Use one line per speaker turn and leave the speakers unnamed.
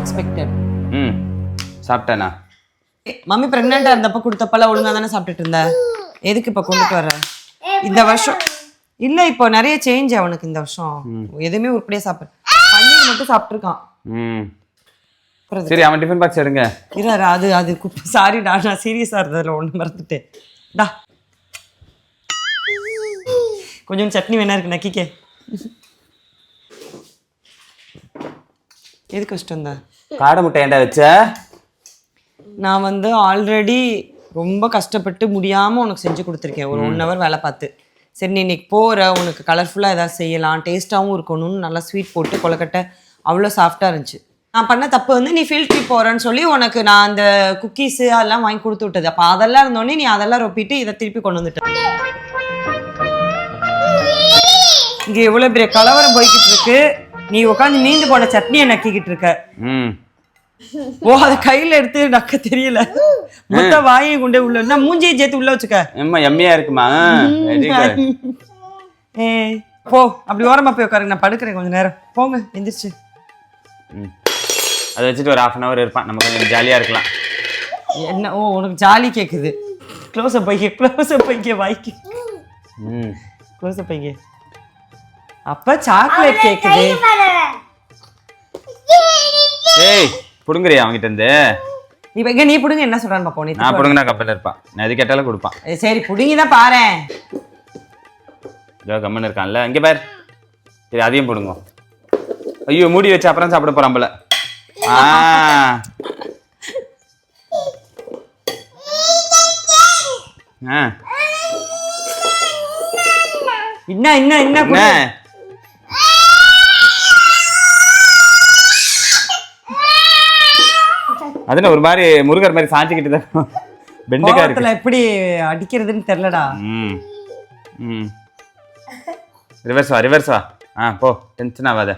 Expected
ம். சாப்பிட்டேனா?
Mummy பிரெக்னெண்டா இருந்தப்ப கொடுத்தப்பெல்லாம் ஒழுங்கா தானே சாப்பிட்டுட்டு இருந்த? எதுக்கு இப்ப கொண்டுட்டு வர? இந்த வருஷம் இல்ல இப்போ நிறைய சேஞ்ச் அவனுக்கு இந்த வருஷம். எதுவுமே உருப்படியா சாப்பிடு பன்னீர் மட்டும் சாப்பிட்டுருக்கான்.
சரி அவன் டிஃபன் பாக்ஸ் எடுங்க.
இராரு அது அது சாரிடா நான் சீரியஸாக இருந்ததில் ஒன்று மறந்துட்டு டா. கொஞ்சம் சட்னி வேணா இருக்கு நக்கிக்கே. எதுக்கு வச்சுட்டு வந்த?
காடை முட்டை ஏன்டா வச்ச?
நான் வந்து ஆல்ரெடி ரொம்ப கஷ்டப்பட்டு முடியாமல் உனக்கு செஞ்சு கொடுத்துருக்கேன். ஒரு ஒன் ஹவர் வேலை பார்த்து. சரி நீ இன்னைக்கு போகிற உனக்கு கலர்ஃபுல்லாக ஏதாவது செய்யலாம் டேஸ்ட்டாகவும் இருக்கணும்னு நல்லா ஸ்வீட் போட்டு கொலக்கட்டை அவ்வளோ சாஃப்டாக இருந்துச்சு. நான் பண்ண தப்பு வந்து நீ ஃபீல்ட் ட்ரிப் போகிறேன்னு சொல்லி உனக்கு நான் அந்த குக்கீஸு அதெல்லாம் வாங்கி கொடுத்து விட்டது. அப்போ அதெல்லாம் இருந்தோடனே நீ அதெல்லாம் ரொப்பிட்டு இதை திருப்பி கொண்டு வந்துட்ட. இங்கே எவ்வளோ பெரிய கலவரம் போய்கிட்டு இருக்கு. நீ உட்காந்து மீந்து போன சட்னியை நக்கிக்கிட்டு இருக்க? ஓ அதை கையில எடுத்து நக்க தெரியல. மொத்த வாயை கொண்டே உள்ள நான் மூஞ்சியை சேர்த்து உள்ள வச்சுக்க.
எம்மா எம்மியா இருக்குமா? வெரி குட்
ஏ போ அப்படி ஓரமா போய் உட்காருங்க நான் படுக்கிறேன் கொஞ்ச நேரம். போங்க எந்திரிச்சு.
அதை வச்சுட்டு ஒரு half அன் ஹவர் இருப்பான். நம்ம கொஞ்சம் ஜாலியாக இருக்கலாம்.
என்ன ஓ உனக்கு ஜாலி கேக்குது. க்ளோஸ் அப் பைக்க க்ளோஸ் அப் பைக்க வாய்க்கு.
ம்.
க்ளோஸ் அப் பைக்க அப்ப சாக்லேட் கேக்குது.
ஏய் புடுங்குறியா அவன்கிட்ட இருந்து
நீ எங்க நீ புடுங்க என்ன சொல்றான்னு பாப்போம். நீ
நான் புடுங்கினா கப்பலில் இருப்பான். நான் எது கேட்டாலும் கொடுப்பான்.
ஏ, சரி புடுங்கி தான் பாரேன்
இதோ கம்மன் இருக்கான்ல. இங்கே பார். சரி அதையும் போடுங்க. ஐயோ மூடி வச்சு அப்புறம் சாப்பிட போறான் போல. ஆ. ஆ.
என்ன என்ன என்ன?
அதுல ஒரு மாதிரி முருகர் மாதிரி சாஞ்சிக்கிட்டு தான் பெண்டுக்கா இருக்கு.
எப்படி அடிக்கிறதுன்னு தெரியலடா.
ம் ம். ரிவர்ஸ் வா ரிவர்ஸ் வா. ஆ போ டென்ஷன் ஆகாத.